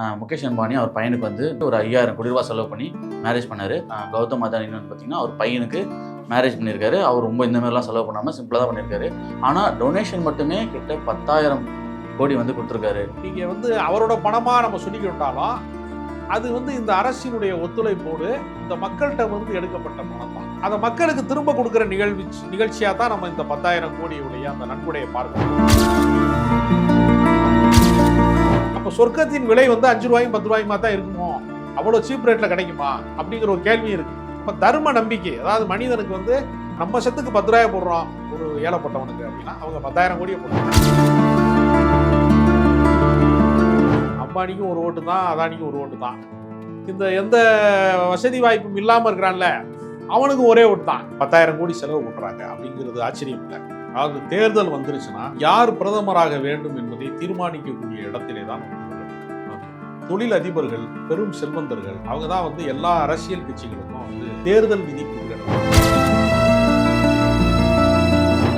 முகேஷ் அம்பானி அவர் பையனுக்கு வந்து ஒரு ஐயாயிரம் கோடி ரூபா செலவு பண்ணி மேரேஜ் பண்ணார். கௌதம் அதானின்னு பார்த்தீங்கன்னா அவர் பையனுக்கு மேரேஜ் பண்ணியிருக்காரு. அவர் ரொம்ப இந்த மாதிரிலாம் செலவு பண்ணாமல் சிம்பிளாக தான் பண்ணியிருக்காரு. ஆனால் டொனேஷன் மட்டுமே கிட்ட பத்தாயிரம் கோடி வந்து கொடுத்துருக்காரு. நீங்கள் வந்து அவரோட பணமாக நம்ம சொல்லிக்கிட்டாலும் அது வந்து இந்த அரசினுடைய ஒத்துழைப்போடு இந்த மக்கள்கிட்ட வந்து எடுக்கப்பட்ட பணம் தான் அதை மக்களுக்கு திரும்ப கொடுக்குற நிகழ்ச்சி நிகழ்ச்சியாக தான் நம்ம இந்த பத்தாயிரம் கோடியுடைய அந்த நன்கொடையை பார்க்கணும். அப்போ சொர்க்கத்தின் விலை வந்து அஞ்சு ரூபாயும் பத்து ரூபாயுமா தான் இருக்குமோ? அவ்வளோ சீப் ரேட்டில் கிடைக்குமா? அப்படிங்கிற ஒரு கேள்வி இருக்கு. இப்போ தர்ம நம்பிக்கை அதாவது மனிதனுக்கு வந்து நம்ம சத்துக்கு பத்து ரூபாய் போடுறோம் ஒரு ஏழைப்பட்டவனுக்கு அப்படின்னா அவங்க பத்தாயிரம் கோடியை போடுறாங்க. அம்பானிக்கும் ஒரு ஓட்டு தான் அதானிக்கும் ஒரு ஓட்டு தான். இந்த எந்த வசதி வாய்ப்பும் இல்லாமல் இருக்கிறான்ல அவனுக்கு ஒரே ஓட்டு தான். பத்தாயிரம் கோடி செலவு பண்ணுறாங்க அப்படிங்கிறது ஆச்சரியம் இல்லை. அதாவது தேர்தல் வந்துருச்சுன்னா யார் பிரதமராக வேண்டும் என்பதை தீர்மானிக்கக்கூடிய இடத்திலே தான் தொழில் அதிபர்கள் பெரும் செல்வந்தர்கள் அவங்க தான் வந்து எல்லா அரசியல் கட்சிகளுக்கும் வந்து தேர்தல் விதி கொடுக்குறாங்க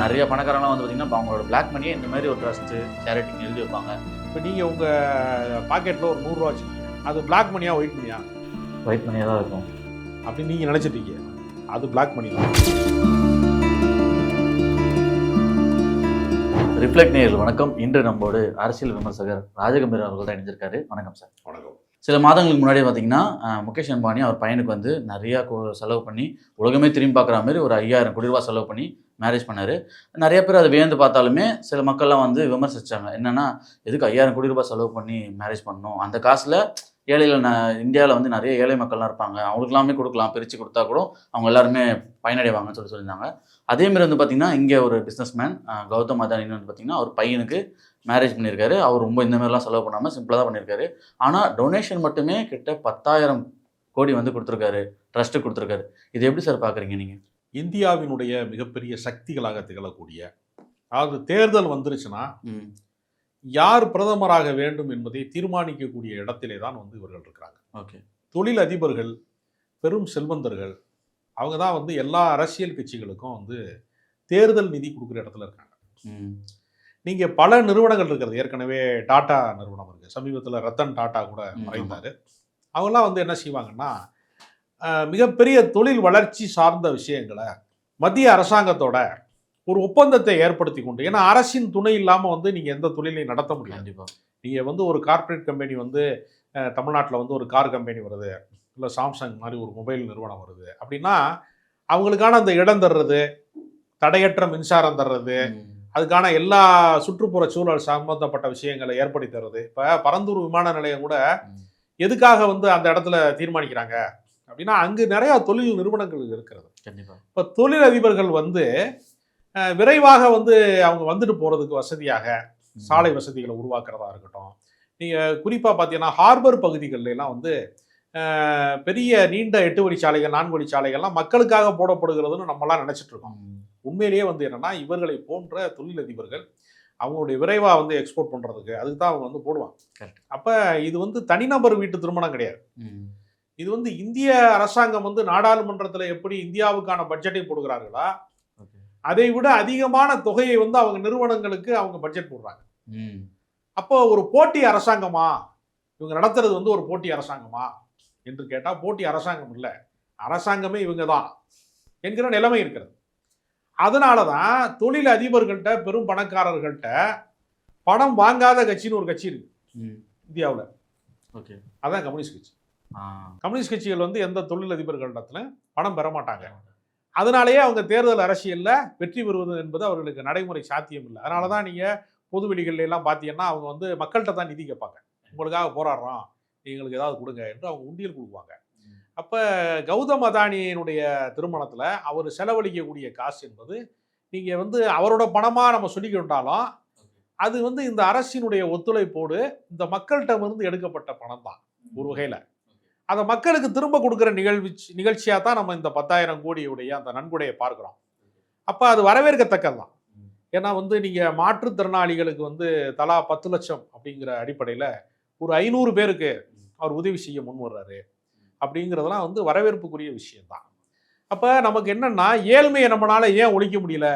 நிறைய பணக்காரங்களாம் வந்து பார்த்தீங்கன்னா அவங்களோட பிளாக் மணியை இந்த மாதிரி ஒரு ட்ரஸ்ட்டு சேரிட்டின்னு எழுதி வைப்பாங்க. இப்போ நீங்கள் உங்கள் பாக்கெட்டில் ஒரு நூறுரூவா வச்சுருக்கீங்க. அது பிளாக் மணியா ஒயிட் மணியா ஒயிட் மணியாக தான் இருக்கும். அப்படின்னு நீங்கள் நினச்சிட்டீங்க அது பிளாக் மணி தான். ரிஃப்ளெக்ட் நேயர்கள் வணக்கம். இன்று நம்மோடு அரசியல் விமர்சகர் ராஜகம்பீர் அவர்கள் தான் இணைஞ்சிருக்காரு. வணக்கம் சார் வணக்கம். சில மாதங்களுக்கு முன்னாடி பார்த்தீங்கன்னா முகேஷ் அம்பானி அவர் பையனுக்கு வந்து நிறையா செலவு பண்ணி உலகமே திரும்பி பார்க்குற மாதிரி ஒரு ஐயாயிரம் கோடி ரூபாய் செலவு பண்ணி மேரேஜ் பண்ணாரு. நிறைய பேர் அதை வியந்து பார்த்தாலுமே சில மக்கள்லாம் வந்து விமர்சிச்சாங்க. என்னன்னா எதுக்கு ஐயாயிரம் கோடி ரூபாய் செலவு பண்ணி மேரேஜ் பண்ணணும்? அந்த காசில் ஏழைகள் ந இந்தியாவில் வந்து நிறைய ஏழை மக்கள்லாம் இருப்பாங்க. அவங்களுக்குலாமே கொடுக்கலாம். பிரித்து கொடுத்தா கூட அவங்க எல்லாருமே பயனடைவாங்கன்னு சொல்லி சொல்லியிருந்தாங்க. அதேமாரி வந்து பார்த்தீங்கன்னா இங்கே ஒரு பிஸ்னஸ்மேன் கௌதம் அதானின்னு வந்து பார்த்தீங்கன்னா அவர் பையனுக்கு மேரேஜ் பண்ணியிருக்காரு. அவர் ரொம்ப இந்த மாதிரிலாம் செலவு பண்ணாமல் சிம்பிளாக தான் பண்ணியிருக்காரு. ஆனால் டொனேஷன் மட்டுமே கிட்ட பத்தாயிரம் கோடி வந்து கொடுத்துருக்காரு. ட்ரஸ்ட்டு கொடுத்துருக்காரு. இது எப்படி சார் பார்க்குறீங்க நீங்கள் இந்தியாவினுடைய மிகப்பெரிய சக்திகளாக திகழக்கூடிய அதாவது தேர்தல் வந்துருச்சுன்னா யார் பிரதமராக வேண்டும் என்பதை தீர்மானிக்கக்கூடிய இடத்திலே தான் வந்து இவர்கள் இருக்கிறாங்க. ஓகே. தொழில் அதிபர்கள் பெரும் செல்வந்தர்கள் அவங்க தான் வந்து எல்லா அரசியல் கட்சிகளுக்கும் வந்து தேர்தல் நிதி கொடுக்குற இடத்துல இருக்காங்க. நீங்கள் பல நிறுவனங்கள் இருக்கிறது. ஏற்கனவே டாடா நிறுவனம் இருக்குது சமீபத்தில் ரத்தன் டாடா கூட மறைந்தார். அவங்களாம் வந்து என்ன செய்வாங்கன்னா மிகப்பெரிய தொழில் வளர்ச்சி சார்ந்த விஷயங்களை மத்திய அரசாங்கத்தோட ஒரு ஒப்பந்தத்தை ஏற்படுத்தி கொண்டு ஏன்னா அரசின் துணை இல்லாமல் வந்து நீங்கள் எந்த தொழிலையும் நடத்த முடியாது. கண்டிப்பாக நீங்கள் வந்து ஒரு கார்ப்பரேட் கம்பெனி வந்து தமிழ்நாட்டில் வந்து ஒரு கார் கம்பெனி வருது இல்லை சாம்சங் மாதிரி ஒரு மொபைல் நிறுவனம் வருது. அப்படின்னா அவங்களுக்கான அந்த இடம் தர்றது தடையற்ற மின்சாரம் தர்றது அதுக்கான எல்லா சுற்றுப்புற சூழல் சம்பந்தப்பட்ட விஷயங்களை ஏற்படுத்தி தர்றது. இப்போ பரந்தூர் விமான நிலையம் கூட. எதுக்காக வந்து அந்த இடத்துல தீர்மானிக்கிறாங்க? அப்படின்னா அங்கு நிறைய தொழில் நிறுவனங்கள் இருக்கிறது. கண்டிப்பாக இப்போ தொழில் அதிபர்கள் வந்து விரைவாக வந்து அவங்க வந்துட்டு போகிறதுக்கு வசதியாக சாலை வசதிகளை உருவாக்குறதா இருக்கட்டும். நீங்கள் குறிப்பாக பார்த்தீங்கன்னா ஹார்பர் பகுதிகள்ல எல்லாம் வந்து பெரிய நீண்ட எட்டு வழிச்சாலைகள் நான்கு வழிச்சாலைகள்லாம் மக்களுக்காக போடப்படுகிறதுன்னு நம்மலாம் நினைச்சிட்டு இருக்கோம். உண்மையிலேயே வந்து என்னன்னா இவர்களை போன்ற தொழிலதிபர்கள் அவங்களுடைய விரைவாக வந்து எக்ஸ்போர்ட் பண்ணுறதுக்கு அதுக்கு தான் அவங்க வந்து போடுவாங்க. அப்போ இது வந்து தனிநபர் வீட்டு திருமணம் கிடையாது. இது வந்து இந்திய அரசாங்கம் வந்து நாடாளுமன்றத்தில் எப்படி இந்தியாவுக்கான பட்ஜெட்டை போடுகிறார்களா அதை விட அதிகமான தொகையை வந்து அவங்க நிறுவனங்களுக்கு அவங்க பட்ஜெட் போடுறாங்க. ம். அப்போ ஒரு போட்டி அரசாங்கமா? இவங்க நடத்துறது வந்து ஒரு போட்டி அரசாங்கமா? என்று கேட்டால் போட்டி அரசாங்கம் இல்லை. அரசாங்கமே இவங்க தான் என்கிற நிலைமை இருக்கிறது. அதனால தான் தொழில் அதிபர்கள்ட்ட பெரும் பணக்காரர்கள்ட்ட பணம் வாங்காத கட்சின்னு ஒரு கட்சி இருக்கு. இந்தியாவில். ஓகே. அதான் கம்யூனிஸ்ட் கட்சி. கம்யூனிஸ்ட் கட்சிகள் வந்து எந்த தொழில் அதிபர்களிடத்துல பணம் பெற மாட்டாங்க. அதனாலேயே அவங்க தேர்தல் அரசியலில் வெற்றி பெறுவது என்பது அவர்களுக்கு நடைமுறை சாத்தியம் இல்லை அதனால தான் நீங்கள் பொதுவெளிகள்ல எல்லாம் பார்த்தீங்கன்னா அவங்க வந்து மக்கள்கிட்ட தான் நிதி கேட்பாங்க. உங்களுக்காக போராடுறோம் எங்களுக்கு ஏதாவது கொடுங்க என்று அவங்க உண்டியல் கொடுப்பாங்க. அப்போ கௌதம் அதானியினுடைய திருமணத்தில் அவர் செலவழிக்கக்கூடிய காசு என்பது நீங்கள் வந்து அவரோட பணமாக நம்ம சொல்லிக்கிட்டாலும் அது வந்து இந்த அரசினுடைய ஒத்துழைப்போடு இந்த மக்கள்கிட்ட இருந்து எடுக்கப்பட்ட பணம் தான் ஒரு வகையில். அதை மக்களுக்கு திரும்ப கொடுக்குற நிகழ்வு நிகழ்ச்சியாக தான் நம்ம இந்த பத்தாயிரம் கோடியுடைய அந்த நன்கொடையை பார்க்குறோம். அப்போ அது வரவேற்கத்தக்கது தான் ஏன்னா வந்து நீங்கள் மாற்றுத்திறனாளிகளுக்கு வந்து தலா பத்து லட்சம் அப்படிங்கிற அடிப்படையில் ஒரு ஐநூறு பேருக்கு அவர் உதவி செய்ய முன் வர்றாரு அப்படிங்கிறதெல்லாம் வந்து வரவேற்புக்குரிய விஷயம்தான். அப்போ நமக்கு என்னன்னா ஏழ்மையை நம்மளால் ஏன் ஒழிக்க முடியல?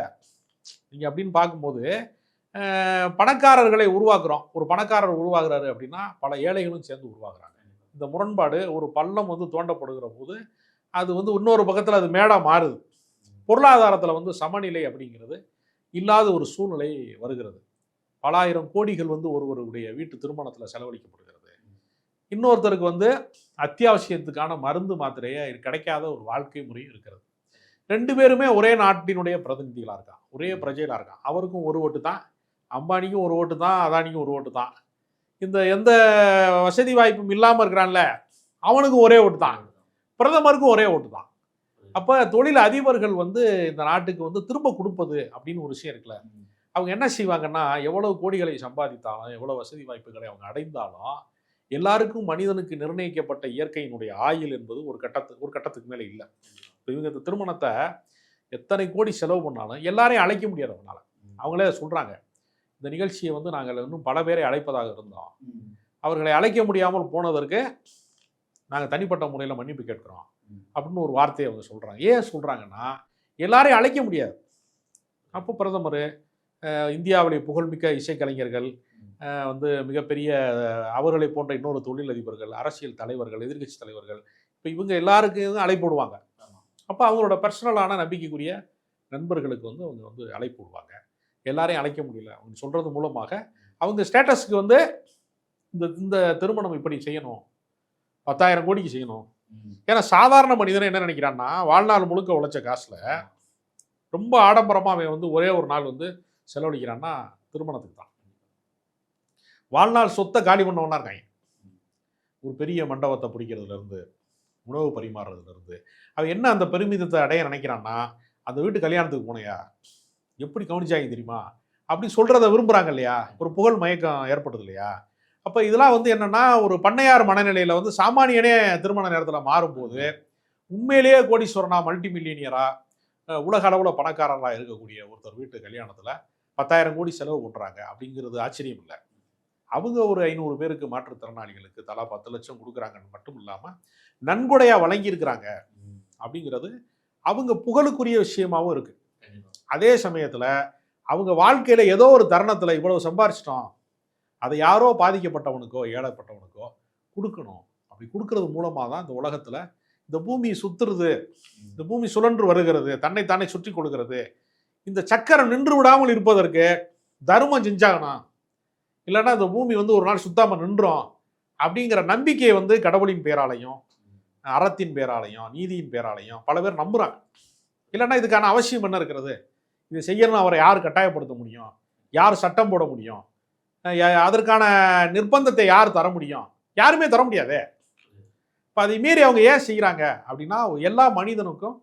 நீங்கள் அப்படின்னு பார்க்கும்போது பணக்காரர்களை உருவாக்குறோம். ஒரு பணக்காரர் உருவாகிறாரு அப்படின்னா பல ஏழைகளும் சேர்ந்து உருவாகிறாங்க. இந்த முரண்பாடு ஒரு பள்ளம் வந்து தோண்டப்படுகிற போது அது வந்து இன்னொரு பக்கத்தில் அது மேடாக மாறுது. பொருளாதாரத்தில் வந்து சமநிலை அப்படிங்கிறது இல்லாத ஒரு சூழ்நிலை வருகிறது. பல ஆயிரம் கோடிகள் வந்து ஒருவருடைய வீட்டு திருமணத்தில் செலவழிக்கப்படுகிறது. இன்னொருத்தருக்கு வந்து அத்தியாவசியத்துக்கான மருந்து மாத்திரையே கிடைக்காத ஒரு வாழ்க்கை முறையும் இருக்கிறது. ரெண்டு பேருமே ஒரே நாட்டினுடைய பிரதிநிதிகளாக இருக்கான் ஒரே பிரஜைகளாக இருக்கான் அவருக்கும் ஒரு ஓட்டு தான் அம்பானிக்கும் ஒரு ஓட்டு தான் அதானிக்கும் ஒரு ஓட்டு தான். இந்த எந்த வசதி வாய்ப்பும் இல்லாமல் இருக்கிறான்ல அவனுக்கும் ஒரே ஓட்டு தான். பிரதமருக்கும் ஒரே ஓட்டு தான். அப்போ தொழில் அதிபர்கள் வந்து இந்த நாட்டுக்கு வந்து திரும்ப கொடுப்பது அப்படின்னு ஒரு விஷயம் இருக்குல்ல. அவங்க என்ன செய்வாங்கன்னா எவ்வளவு கோடிகளை சம்பாதித்தாலும் எவ்வளவு வசதி வாய்ப்புகளை அவங்க அடைந்தாலும் எல்லாருக்கும் மனிதனுக்கு நிர்ணயிக்கப்பட்ட இயற்கையினுடைய ஆயுள் என்பது ஒரு கட்டத்து ஒரு கட்டத்துக்கு மேலே இல்லை. இவங்க இந்த திருமணத்தை எத்தனை கோடி செலவு பண்ணாலும் எல்லாரையும் அழைக்க முடியாது அவங்களால. அவங்களே சொல்றாங்க. இந்த நிகழ்ச்சியை வந்து நாங்கள் இன்னும் பல பேரை அழைப்பதாக இருந்தோம். அவர்களை அழைக்க முடியாமல் போனதற்கு நாங்கள் தனிப்பட்ட முறையில் மன்னிப்பு கேட்கிறோம். அப்படின்னு ஒரு வார்த்தையை அவங்க சொல்கிறாங்க ஏன் சொல்கிறாங்கன்னா எல்லாரையும் அழைக்க முடியாது. அப்போ பிரதமர் இந்தியாவுடைய புகழ்மிக்க இசைக்கலைஞர்கள் வந்து மிகப்பெரிய அவர்களை போன்ற இன்னொரு தொழிலதிபர்கள் அரசியல் தலைவர்கள் எதிர்க்கட்சி தலைவர்கள் இப்போ இவங்க எல்லாருக்கும் அழைப்பு விடுவாங்க. அப்போ அவங்களோட பர்சனலான நம்பிக்கைக்குரிய நண்பர்களுக்கு வந்து அவங்க வந்து அழைப்பு விடுவாங்க. எல்லாரையும் அழைக்க முடியல. அவங்க சொல்கிறது மூலமாக அவங்க ஸ்டேட்டஸ்க்கு வந்து இந்த இந்த திருமணம் இப்படி செய்யணும். பத்தாயிரம் கோடிக்கு செய்யணும். ஏன்னா சாதாரண மனிதன் என்ன நினைக்கிறான்னா வாழ்நாள் முழுக்க உழைச்ச காசுல ரொம்ப ஆடம்பரமா அவன் வந்து ஒரே ஒரு நாள் வந்து செலவழிக்கிறான்னா திருமணத்துக்கு தான். வாழ்நாள் சொத்தை காலி பண்ணவனா இருக்காங்க. ஒரு பெரிய மண்டபத்தை பிடிக்கிறதுல இருந்து உணவு பரிமாறுறதுல இருந்து அவன் என்ன அந்த பெருமிதத்தை அடைய நினைக்கிறான்னா அந்த வீட்டு கல்யாணத்துக்கு போனையா? எப்படி கவனிச்சாங்க தெரியுமா? அப்படி சொல்றத விரும்புறாங்க இல்லையா? ஒரு புகழ் மயக்கம் ஏற்படுது இல்லையா? அப்போ இதெல்லாம் வந்து என்னன்னா ஒரு பண்ணையார் மனநிலையில வந்து சாமானியனே திருமண நேரத்தில் மாறும்போது உண்மையிலேயே கோடீஸ்வரனா மல்டி மில்லியனியரா உலக அளவில் பணக்காரராக இருக்கக்கூடிய ஒருத்தர் வீட்டு கல்யாணத்தில் பத்தாயிரம் கோடி செலவு பண்ணுறாங்க அப்படிங்கிறது ஆச்சரியம் இல்லை. அவங்க ஒரு ஐநூறு பேருக்கு மாற்றுத்திறனாளிகளுக்கு தலா பத்து லட்சம் கொடுக்குறாங்கன்னு மட்டும் இல்லாமல் நன்கொடையாக வழங்கியிருக்கிறாங்க. அப்படிங்கிறது அவங்க புகழுக்குரிய விஷயமாவும் இருக்கு. அதே சமயத்தில் அவங்க வாழ்க்கையில் ஏதோ ஒரு தருணத்தில் இவ்வளவு சம்பாரிச்சிட்டோம். அதை யாரோ பாதிக்கப்பட்டவனுக்கோ ஏழைப்பட்டவனுக்கோ கொடுக்கணும். அப்படி கொடுக்கறது மூலமாக தான் இந்த உலகத்தில் இந்த பூமி சுற்றுறது இந்த பூமி சுழன்று வருகிறது தன்னை தானே சுற்றி கொள்கிறது. இந்த சக்கரம் நின்று விடாமல் இருப்பதற்கு தர்மம் செஞ்சாகணும் இல்லைன்னா இந்த பூமி வந்து ஒரு நாள் சுத்தாமல் நின்றோம் அப்படிங்கிற நம்பிக்கையை வந்து கடவுளின் பேராலையும் அறத்தின் பேராலையும் நீதியின் பேராலையும் பல பேர் நம்புகிறாங்க இல்லைன்னா இதுக்கான அவசியம் என்ன இருக்கிறது? இது செய்யணும்னு அவரை யார் கட்டாயப்படுத்த முடியும்? யார் சட்டம் போட முடியும்? அதற்கான நிர்பந்தத்தை யார் தர முடியும்? யாருமே தர முடியாதே. இப்போ அதை மீறி அவங்க ஏன் செய்கிறாங்க அப்படின்னா எல்லா மனிதனுக்கும்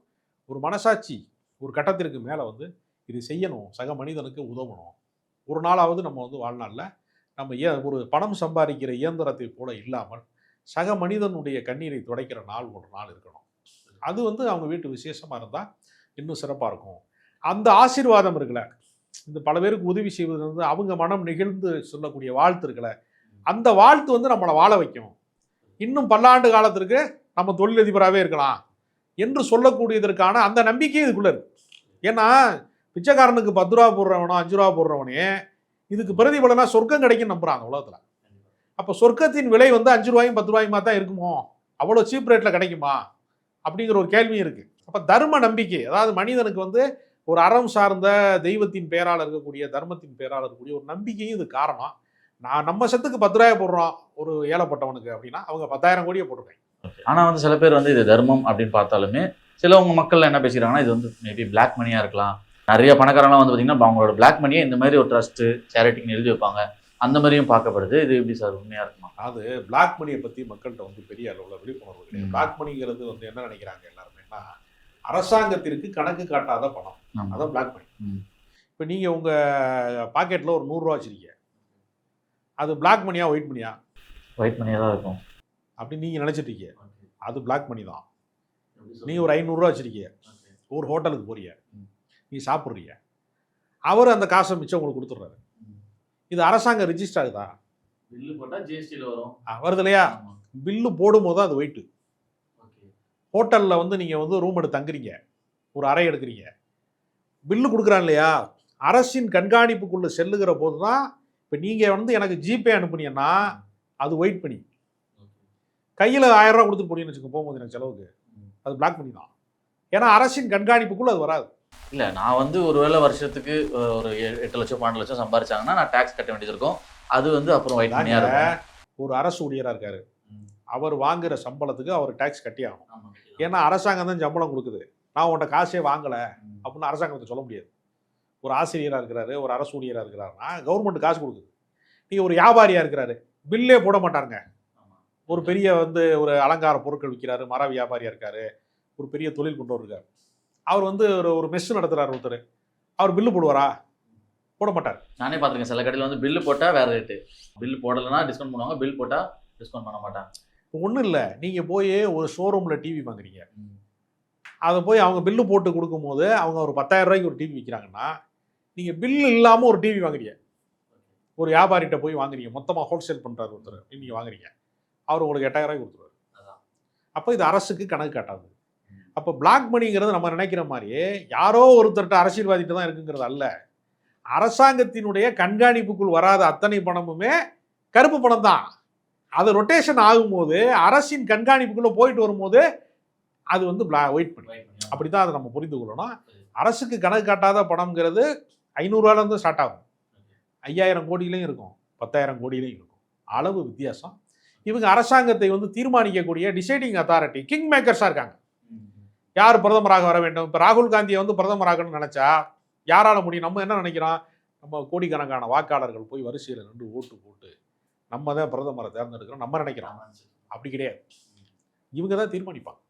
ஒரு மனசாட்சி ஒரு கட்டத்திற்கு மேலே வந்து இது செய்யணும். சக மனிதனுக்கு உதவணும். ஒரு நாளாவது நம்ம வந்து வாழ்நாளில் நம்ம ஏ ஒரு பணம் சம்பாதிக்கிற இயந்திரத்தை போல இல்லாமல் சக மனிதனுடைய கண்ணீரை துடைக்கிற நாள் ஒரு நாள் இருக்கணும். அது வந்து அவங்க வீட்டு விசேஷமாக இருந்தால் இன்னும் சிறப்பாக இருக்கும். அந்த ஆசீர்வாதம் இருக்குல்ல. இந்த பல பேருக்கு உதவி செய்வது வந்து அவங்க மனம் நெகிழ்ந்து சொல்லக்கூடிய வாழ்த்து இருக்குல்ல. அந்த வாழ்த்து வந்து நம்மளை வாழ வைக்கும். இன்னும் பல்லாண்டு காலத்திற்கு நம்ம தொழிலதிபராகவே இருக்கலாம் என்று சொல்லக்கூடியதற்கான அந்த நம்பிக்கையும் இதுக்குள்ள இருக்கு. ஏன்னா பிச்சைக்காரனுக்கு பத்து ரூபா போடுறவனோ அஞ்சு ரூபா போடுறவனே இதுக்கு பிரதிபலனா சொர்க்கம் கிடைக்கும் நம்புறாங்க உலகத்தில். அப்போ சொர்க்கத்தின் விலை வந்து அஞ்சு ரூபாயும் பத்து ரூபாயுமா தான் இருக்குமோ? அவ்வளோ சீப் ரேட்டில் கிடைக்குமா? அப்படிங்கிற ஒரு கேள்வியும் இருக்குது அப்போ தர்ம நம்பிக்கை அதாவது மனிதனுக்கு வந்து ஒரு அறம் சார்ந்த தெய்வத்தின் பேரால் இருக்கக்கூடிய தர்மத்தின் பேரால் இருக்கக்கூடிய ஒரு நம்பிக்கையும் இது காரணம். நான் நம்ம சத்துக்கு பத்து ரூபாய் போடுறோம் ஒரு ஏழைப்பட்டவனுக்கு அப்படின்னா அவங்க பத்தாயிரம் கோடியை போட்டிருக்காங்க. ஆனா வந்து சில பேர் வந்து இது தர்மம் அப்படின்னு பார்த்தாலுமே சிலவங்க மக்கள் என்ன பேசிக்கிறாங்கன்னா இது வந்து மேபி பிளாக் மணியா இருக்கலாம். நிறைய பணக்காரங்களாம் வந்து பார்த்தீங்கன்னா அவங்களோட பிளாக் மணியை இந்த மாதிரி ஒரு ட்ரஸ்ட் சேரிட்டின்னு எழுதி வைப்பாங்க. அந்த மாதிரியும் பார்க்கப்படுது. இது எப்படி சார் உண்மையா இருக்குமா? அது பிளாக் மணியை பற்றி மக்கள்கிட்ட வந்து பெரிய அளவில் விழிப்புணர்வு கிடையாது. பிளாக் மணிங்கிறது வந்து என்ன நினைக்கிறாங்க எல்லாருமேனா அரசாங்கத்திற்கு கணக்கு காட்டாத பணம். அதான் பிளாக் மணி. இப்போ நீங்கள் உங்கள் பாக்கெட்டில் ஒரு நூறுரூவா வச்சிருக்கீங்க. அது பிளாக் மணியா ஒயிட் மணியா ஒயிட் மணியா தான் இருக்கும். அப்படின்னு நீங்கள் நினச்சிட்டு இருக்கீங்க. அது பிளாக் மணி தான். நீங்கள் ஒரு ஐநூறுரூவா வச்சிருக்கீங்க. ஒரு ஹோட்டலுக்கு போறீங்க. ம். நீ சாப்பிட்றீங்க. அவர் அந்த காசை மிச்சம் உங்களுக்கு கொடுத்துட்றாரு. இது அரசாங்கம் ரிஜிஸ்டர் ஆகுதா? பில்லு போட்டா ஜிஎஸ்டியில் வரும். வருது இல்லையா? பில்லு போடும்போது தான் அது வெயிட்டு ஹோட்டலில் வந்து நீங்கள் வந்து ரூம் எடுத்து தங்குறீங்க. ஒரு அறை எடுக்கிறீங்க. பில்லு கொடுக்குறான் இல்லையா? அரசின் கண்காணிப்புக்குள்ள செல்லுகிற போது தான் இப்போ நீங்கள் வந்து எனக்கு ஜிபே அனுப்புனீங்கன்னா அது வெயிட் பண்ணி. கையில் ஆயிரம் ரூபா கொடுத்துட்டு போனீங்கன்னு வச்சுக்கோங்க போகும்போது எனக்கு செலவுக்கு. அது பிளாக் பண்ணி தான் ஏன்னா அரசின் கண்காணிப்புக்குள்ள அது வராது. இல்ல நான் வந்து ஒருவேளை வருஷத்துக்கு அஹ், ஒரு எட்டு லட்சம் பன்னெண்டு லட்சம் சம்பாரிச்சாங்கன்னா நான் டாக்ஸ் கட்ட வேண்டியது இருக்கும். அது வந்து அப்புறம் வெயிட் பண்ணியா ஒரு அரசு ஊழியராக இருக்காரு. அவர் வாங்குற சம்பளத்துக்கு அவர் டாக்ஸ் கட்டி ஆகணும். ஏன்னா அரசாங்கம் தான் சம்பளம் கொடுக்குது. நான் உன்கிட்ட காசே வாங்கலை. அப்படின்னு அரசாங்கத்தை சொல்ல முடியாது. ஒரு ஆசிரியராக இருக்கிறாரு ஒரு அரசு ஊழியராக இருக்கிறாருன்னா கவர்மெண்ட் காசு கொடுக்குது. நீங்கள் ஒரு வியாபாரியாக இருக்கிறாரு பில்லே போட மாட்டாருங்க. ஒரு பெரிய வந்து ஒரு அலங்கார பொருட்கள் விற்கிறாரு மர வியாபாரியாக இருக்காரு ஒரு பெரிய தொழில் கொண்டு இருக்காரு. அவர் வந்து ஒரு ஒரு மெஸ் நடத்துறாரு ஒருத்தர். அவர் பில்லு போடுவாரா? போட மாட்டார். நானே பார்த்துருக்கேன். சில கடையில் வந்து பில்லு போட்டா வேற ரேட்டு பில் போடலைன்னா டிஸ்கவுண்ட் பண்ணுவாங்க பில் போட்டா டிஸ்கவுண்ட் பண்ண மாட்டாங்க. இப்போ ஒன்றும் இல்லை. நீங்கள் போய் ஒரு ஷோரூமில் டிவி வாங்குறீங்க. அதை போய் அவங்க பில்லு போட்டு கொடுக்கும்போது அவங்க ஒரு பத்தாயிரம் ரூபாய்க்கு ஒரு டிவி விற்கிறாங்கன்னா நீங்கள் பில்லு இல்லாமல் ஒரு டிவி வாங்குறீங்க. ஒரு வியாபாரிகிட்ட போய் வாங்குறீங்க. மொத்தமாக ஹோல்சேல் பண்ணுறாரு ஒருத்தர். நீங்கள் வாங்குறீங்க. அவர் உங்களுக்கு எட்டாயிரம் கொடுத்துருவாரு. அப்போ இது அரசுக்கு கணக்கு காட்டாது. அப்போ பிளாக் மணிங்கிறது நம்ம நினைக்கிற மாதிரி யாரோ ஒருத்தர்கிட்ட அரசியல்வாதிகிட்ட தான் இருக்குங்கிறது அல்ல. அரசாங்கத்தினுடைய கண்காணிப்புக்குள் வராத அத்தனை பணமுமே கருப்பு பணம் தான். அது ரொட்டேஷன் ஆகும்போது அரசின் கண்காணிப்புக்குள்ளே போயிட்டு வரும்போது அது வந்து பிளா ஒயிட் பண்ணி. அப்படி தான் அதை நம்ம புரிந்து கொள்ளணும். அரசுக்கு கணக்கு காட்டாத பணம்ங்கிறது ஐநூறுரூவாலேருந்து ஸ்டார்ட் ஆகும். ஐயாயிரம் கோடியிலையும் இருக்கும். பத்தாயிரம் கோடியிலையும் இருக்கும். அளவு வித்தியாசம். இவங்க அரசாங்கத்தை வந்து தீர்மானிக்கக்கூடிய டிசைடிங் அத்தாரிட்டி கிங் மேக்கர்ஸாக இருக்காங்க. யார் பிரதமராக வர வேண்டும்? இப்போ ராகுல் காந்தியை வந்து பிரதமராகணும்னு நினச்சா யாரால முடியும்? நம்ம என்ன நினைக்கிறோம்? நம்ம கோடிக்கணக்கான வாக்காளர்கள் போய் வரிசையில் நின்று ஓட்டு போட்டு நம்ம தான் பிரதமரை தேர்ந்தெடுக்கிறோம் நம்ம நினைக்கிறோம். அப்படி கிடையாது. இவங்க தான் தீர்மானிப்பாங்க.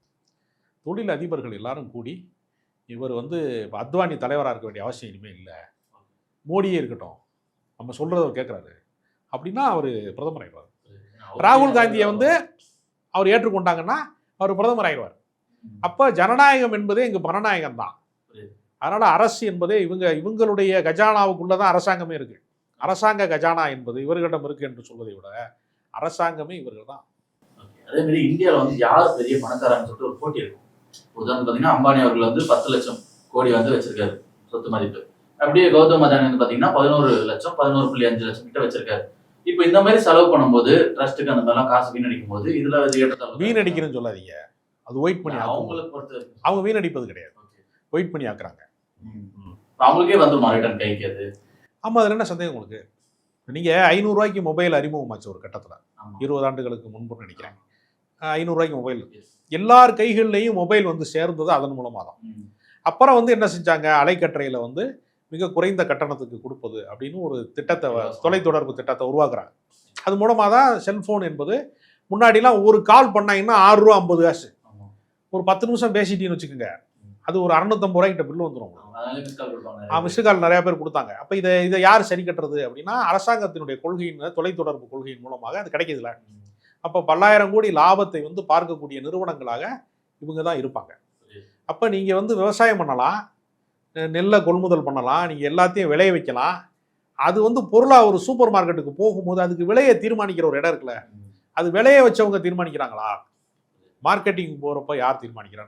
தொழில் அதிபர்கள் எல்லாரும் கூடி இவர் வந்து இப்ப அத்வானி தலைவராக இருக்க வேண்டிய அவசியம் இனிமேல் இல்லை. மோடியே இருக்கட்டும். நம்ம சொல்கிறத அவர் கேட்குறாரு அப்படின்னா அவர் பிரதமர் ஆயிடுவார். ராகுல் காந்தியை வந்து அவர் ஏற்றுக்கொண்டாங்கன்னா அவர் பிரதமர் ஆயிடுவார். அப்போ ஜனநாயகம் என்பதே இங்கே பணநாயகம் தான். அதனால் அரசு என்பதே இவங்க இவங்களுடைய கஜானாவுக்குள்ளே தான் அரசாங்கமே இருக்கு. அரசாங்க கஜானா என்பது இவர்களிடம் இருக்கு என்று சொல்வதை விட அரசாங்கமே இவர்கள் தான். அதே மாதிரி இந்தியாவில் வந்து யார் பெரிய பணக்காரன்னு சொல்லிட்டு ஒரு போட்டி இருக்கும். உதாரணம் பார்த்தீங்கன்னா அம்பானி அவர்கள் வந்து பத்து லட்சம் கோடி வந்து வச்சிருக்காரு சொத்து மதிப்பு. அப்படியே கௌதம் அதானி வந்து பார்த்தீங்கன்னா பதினோரு லட்சம் பதினோரு புள்ளி அஞ்சு லட்சம் கிட்ட வச்சிருக்காரு. இப்போ இந்த மாதிரி செலவு பண்ணும்போது ட்ரஸ்ட்டுக்கு அந்த மாதிரிலாம் காசு வீணடிக்கும் போது இதுல அது ஏற்றத்தாழ்வு வீணடிக்கிறேன்னு சொல்லாதீங்க. அது வெயிட் பண்ணி ஆக்கும் அவங்களை பொறுத்து அவங்க வீணடிப்பது கிடையாது. வெயிட் பண்ணி ஆக்குறாங்க. அவங்களுக்கே வந்துருமா ரிட்டர்ன் கைக்கு அது. ஆமாம் அதில் என்ன சந்தேகம் உங்களுக்கு? நீங்கள் ஐநூறுரூவாய்க்கு மொபைல் அறிமுகமாச்சு ஒரு கட்டத்தில். இருபது ஆண்டுகளுக்கு முன்பு நினைக்கிறேன். ஐநூறுரூவாய்க்கு மொபைல். எல்லார் கைகள்லையும் மொபைல் வந்து சேர்ந்தது அதன் மூலமாக தான். அப்புறம் வந்து என்ன செஞ்சாங்க? அலைக்கற்றையில் வந்து மிக குறைந்த கட்டணத்துக்கு கொடுப்பது அப்படின்னு ஒரு திட்டத்தை தொலைத்தொடர்பு திட்டத்தை உருவாக்குறாங்க. அது மூலமாக தான் செல்ஃபோன் என்பது முன்னாடிலாம் ஒரு கால் பண்ணாங்கன்னா ஆறு ரூபா ஐம்பது காசு. ஒரு பத்து நிமிஷம் பேசிட்டீங்கன்னு வச்சுக்கோங்க. அது ஒரு அறுநூத்தம்பது ரூபாய்க்கிட்ட பில்லு வந்துடும் கொடுப்பாங்க. மிஸ்டு கால் நிறைய பேர் கொடுத்தாங்க அப்போ இதை இதை யார் சரி கட்டுறது அப்படின்னா அரசாங்கத்தினுடைய கொள்கையின் தொலைத்தொடர்பு கொள்கையின் மூலமாக அது கிடைக்குதுல. அப்போ பல்லாயிரம் கோடி லாபத்தை வந்து பார்க்கக்கூடிய நிறுவனங்களாக இவங்க தான் இருப்பாங்க. அப்போ நீங்கள் வந்து விவசாயம் பண்ணலாம் நெல்லை கொள்முதல் பண்ணலாம் நீங்கள் எல்லாத்தையும் விளைய வைக்கலாம் அது வந்து பொருளாக ஒரு சூப்பர் மார்க்கெட்டுக்கு போகும்போது அதுக்கு விலையை தீர்மானிக்கிற ஒரு இடம் இருக்குல்ல. அது விலையை வச்சவங்க தீர்மானிக்கிறாங்களா மார்க்கெட்டிங் போகிறப்ப யார் இல்லையா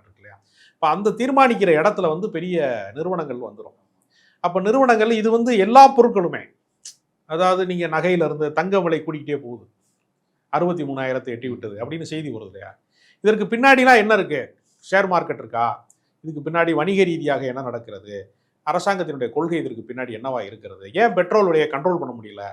இப்போ அந்த தீர்மானிக்கிற இடத்துல வந்து பெரிய நிறுவனங்கள் வந்துடும் அப்போ நிறுவனங்கள் இது வந்து எல்லா பொருட்களுமே. அதாவது நீங்கள் நகையிலிருந்து தங்க விலை கூடிக்கிட்டே போகுது. அறுபத்தி மூணாயிரத்தை எட்டி விட்டது அப்படின்னு செய்தி வருது இல்லையா? இதற்கு பின்னாடிலாம் என்ன இருக்குது ஷேர் மார்க்கெட் இருக்கா? இதுக்கு பின்னாடி வணிக ரீதியாக என்ன நடக்கிறது? அரசாங்கத்தினுடைய கொள்கை இதற்கு பின்னாடி என்னவா இருக்கிறது? ஏன் பெட்ரோலுடைய கண்ட்ரோல் பண்ண முடியல?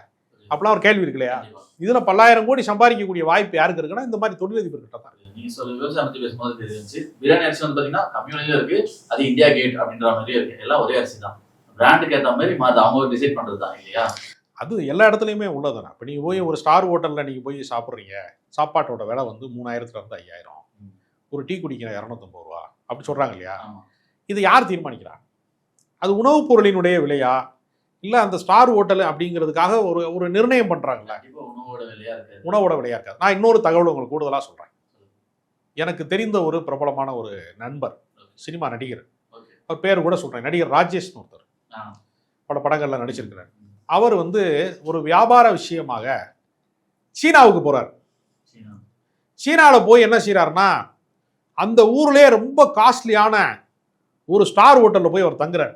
அப்பெல்லாம் ஒரு கேள்வி இருக்கு இல்லையா. இதுல பல்லாயிரம் கோடி சம்பாதிக்கக்கூடிய வாய்ப்பு யாருக்கு இருக்குன்னா இந்த மாதிரி தொழிலதிபர்கிட்ட தான் பத்தி பேசும்போது தெரிஞ்சு பிரியாணி அரிசி வந்து பாத்தீங்கன்னா கம்யூனிலும் இருக்கு. அது இந்தியா கேட் அப்படின்ற மாதிரியே இருக்கு. எல்லாம் ஒரே அரிசி தான். பிராண்டுக்கு ஏத்த மாதிரி மாது அவங்க டிசைட் பண்றது தான் இல்லையா? அது எல்லா இடத்துலையுமே உள்ளதுண்ணா இப்போ நீங்கள் போய் ஒரு ஸ்டார் ஹோட்டலில் நீங்கள் போய் சாப்பிட்றீங்க. சாப்பாட்டோட விலை வந்து மூணாயிரத்துல இருந்து ஐயாயிரம். ஒரு டீ குடிக்கிற இரநூத்தம்பது ரூபா. அப்படி சொல்கிறாங்க இல்லையா? இது யார் தீர்மானிக்கிறா? அது உணவுப் பொருளினுடைய விலையா? இல்லை அந்த ஸ்டார் ஹோட்டல் அப்படிங்கிறதுக்காக ஒரு ஒரு நிர்ணயம் கண்டிப்பா உணவோட விலையா இருக்கு உணவோட விலையா இருக்காது. நான் இன்னொரு தகவல் உங்களுக்கு கூடுதலாக சொல்கிறேன் எனக்கு தெரிந்த ஒரு பிரபலமான ஒரு நண்பர் சினிமா நடிகர். அவர் பேர் கூட சொல்கிறேன் நடிகர் ராஜேஷ்னு ஒருத்தர். பல படங்களில் நடிச்சிருக்கிறார். அவர் வந்து ஒரு வியாபார விஷயமாக சீனாவுக்கு சீனா. சீனாவில் போய் என்ன செய்றாருன்னா அந்த ஊர்லயே ரொம்ப காஸ்ட்லியான ஒரு ஸ்டார் ஹோட்டலில் போய் அவர் தங்குறார்.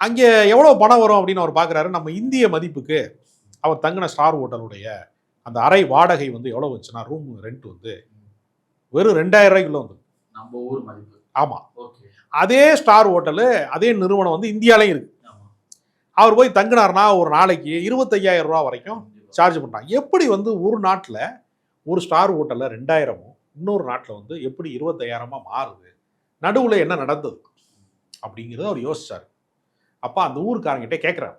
அங்கே எவ்வளோ பணம் வரும் அப்படின்னு அவர் பார்க்குறாரு. நம்ம இந்திய மதிப்புக்கு அவர் தங்கின ஸ்டார் ஹோட்டலுடைய அந்த அறை வாடகை வந்து எவ்வளோ வந்துச்சுன்னா ரூம் ரெண்ட் வந்து வெறும் ரெண்டாயிரம் ரூபாய்க்குள்ள வந்து நம்ம ஊர் மதிப்பு. ஆமாம் ஓகே. அதே ஸ்டார் ஹோட்டலு அதே நிறுவனம் வந்து இந்தியாலையும் இருக்கு. அவர் போய் தங்கினார்னா ஒரு நாளைக்கு இருபத்தையாயிரம் ரூபா வரைக்கும் சார்ஜ் பண்ணுறாங்க எப்படி வந்து ஒரு நாட்டில் ஒரு ஸ்டார் ஹோட்டலில் ரெண்டாயிரமும் இன்னொரு நாட்டில் வந்து எப்படி இருபத்தையாயிரமா மாறுது? நடுவில் என்ன நடந்தது? அப்படிங்கிறத அவர் யோசிச்சார். அப்போ அந்த ஊருக்காரங்கிட்ட கேட்குறாரு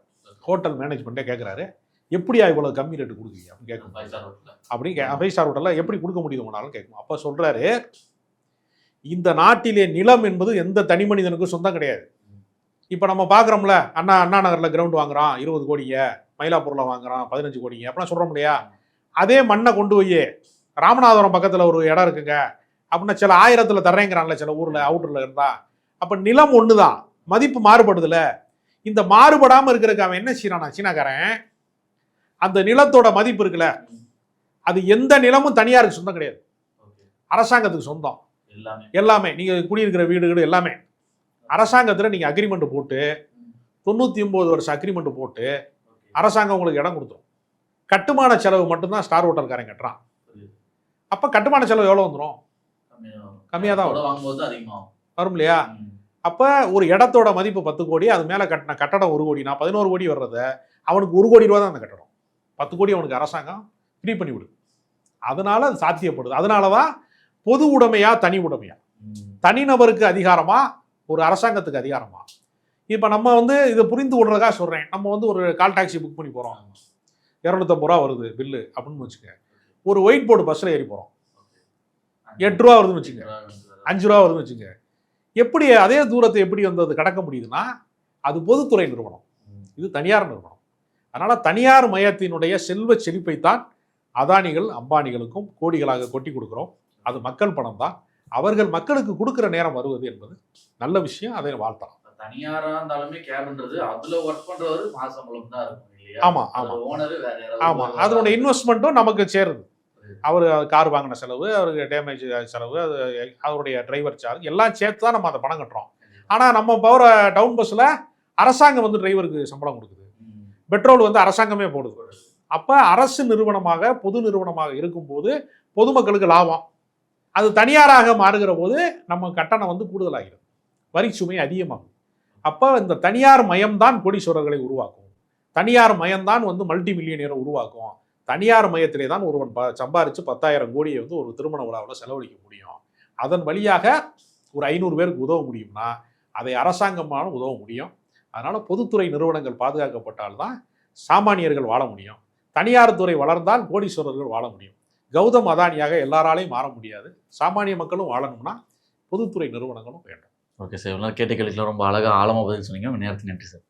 ஹோட்டல் மேனேஜ்மெண்ட்டே கேட்குறாரு எப்படியா இவ்வளோ கம்மி ரேட்டு கொடுக்குறீங்க? அப்படின்னு கேட்கும் கே ஃபைவ் ஸ்டார் ஹோட்டலில் எப்படி கொடுக்க முடியுது உங்களாலும் கேட்கும் அப்போ சொல்கிறாரு இந்த நாட்டிலே நிலம் என்பது எந்த தனி மனிதனுக்கும் சொந்தம் கிடையாது. இப்போ நம்ம பார்க்குறோம்ல அண்ணா அண்ணா நகரில் கிரவுண்ட் வாங்குறான் இருபது கோடிங்க. மயிலாப்பூரில் வாங்குறான் பதினஞ்சு கோடிங்க. அப்படிலாம் சொல்கிறோம் இல்லையா? அதே மண்ணை கொண்டு போய் ராமநாதபுரம் பக்கத்தில் ஒரு இடம் இருக்குங்க. அப்படின்னா சில ஆயிரத்தில் தர்றேங்கிறான்ல சில ஊரில் அவுட்டரில் இருந்தா. அப்போ நிலம் ஒன்று தான் மதிப்பு மாறுபடுதுல. இந்த மாறுபடாமல் இருக்கிறதுக்கு அவன் என்ன செய்யறானா சீனாக்காரன் அந்த நிலத்தோட மதிப்பு இருக்குல்ல அது எந்த நிலமும் தனியாருக்கு சொந்தம் கிடையாது. அரசாங்கத்துக்கு சொந்தம். எல்லாமே. நீங்கள் குடியிருக்கிற வீடுகள் எல்லாமே. அரசாங்கத்தில் நீங்கள் அக்ரிமெண்ட் போட்டு தொண்ணூற்றி ஒம்பது வருஷம் அக்ரிமெண்ட் போட்டு அரசாங்கம் உங்களுக்கு இடம் கொடுத்துரும். கட்டுமான செலவு மட்டும்தான் ஸ்டார் ஹோட்டல்காரன் கட்டுறான். அப்போ கட்டுமான செலவு எவ்வளோ வந்துடும் கம்மியா வரும். கம்மியா தான் அதிகமாகும். வரும் இல்லையா. அப்போ ஒரு இடத்தோட மதிப்பு பத்து கோடி அது மேலே கட்டின கட்டடம் ஒரு கோடினா பதினோரு கோடி வர்றத அவனுக்கு ஒரு கோடி ரூபா தான் அந்த கட்டடம். பத்து கோடி அவனுக்கு அரசாங்கம் ஃப்ரீ பண்ணி விடுது. அதனால அது சாத்தியப்படுது. அதனால தான் பொது உடைமையா தனி உடைமையா? தனிநபருக்கு அதிகாரமா ஒரு அரசாங்கத்துக்கு அதிகாரமா? இப்போ நம்ம வந்து இதை புரிந்து கொள்றதுக்காக சொல்கிறேன் நம்ம வந்து ஒரு கால் டாக்ஸி புக் பண்ணி போகிறோம் இரநூத்தம்பது ரூபா வருது பில்லு அப்படின்னு வச்சுக்க ஒரு ஒயிட் போர்டு பஸ்ஸில் ஏறி போகிறோம் எட்டு ரூபா வருதுன்னு வச்சுங்க அஞ்சு ரூபா வருதுன்னு வச்சுங்க எப்படி அதே தூரத்தை எப்படி வந்து அது கடக்க முடியுதுன்னா அது பொதுத்துறை நிறுவனம். இது தனியார் நிறுவனம். அதனால தனியார் மயத்தினுடைய செல்வ செழிப்பைத்தான் அதானிகள் அம்பானிகளுக்கும் கோடிகளாக கொட்டி கொடுக்குறோம். அது மக்கள் பணம் தான். அவர்கள் மக்களுக்கு கொடுக்குற நேரம் வருவது என்பது நல்ல விஷயம். அதை வாழ்த்தலாம். இப்ப தனியாரா இருந்தாலுமே கேப்ன்றது அதுல ஒர்க் பண்றவரு மாச சம்பளம் தான் இருக்கும் இல்லையா? ஆமா ஆமா. ஓனர் வேற யாராவது ஆமா. ஒரு- அதனுடைய இன்வெஸ்ட்மெண்ட்டும் நமக்கு சேருது. அவர் கார் வாங்கின செலவு அவருக்கு டேமேஜ் செலவு அது அவருடைய டிரைவர் சார்ஜ் எல்லாம் சேர்த்து தான் நம்ம அந்த பணம் கட்டுறோம். ஆனால் நம்ம போகிற டவுன் பஸ்ஸில் அரசாங்கம் வந்து டிரைவருக்கு சம்பளம் கொடுக்குது. பெட்ரோல் வந்து அரசாங்கமே போடுது. அப்போ அரசு நிறுவனமாக பொது நிறுவனமாக இருக்கும்போது பொதுமக்களுக்கு லாபம். அது தனியாராக மாறுகிற போது நம்ம கட்டணம் வந்து கூடுதலாகிறது. வரி சுமை அதிகமாகும். அப்போ இந்த தனியார் மயம்தான் கோடீஸ்வரர்களை உருவாக்கும். தனியார் மயம்தான் வந்து மல்டி மில்லியனியரை உருவாக்கும். தனியார் மையத்திலே தான் ஒருவன் ப சம்பாரித்து பத்தாயிரம் கோடியை வந்து ஒரு திருமண விழாவில் செலவழிக்க முடியும். அதன் வழியாக ஒரு ஐநூறு பேருக்கு உதவ முடியும்னா அதை அரசாங்கமான உதவ முடியும். அதனால் பொதுத்துறை நிறுவனங்கள் பாதுகாக்கப்பட்டால்தான் சாமானியர்கள் வாழ முடியும். தனியார் துறை வளர்ந்தால் கோடீஸ்வரர்கள் வாழ முடியும். கௌதம் அதானியாக எல்லாராலையும் மாற முடியாது. சாமானிய மக்களும் வாழணும்னா பொதுத்துறை நிறுவனங்களும் வேண்டும். Okay sir. இவ்வளோ கேட்ட கேள்விக்கெல்லாம் ரொம்ப அழகாக ஆழமாக பதில் சொன்னீங்க. நேரத்துக்கு நன்றி சார்.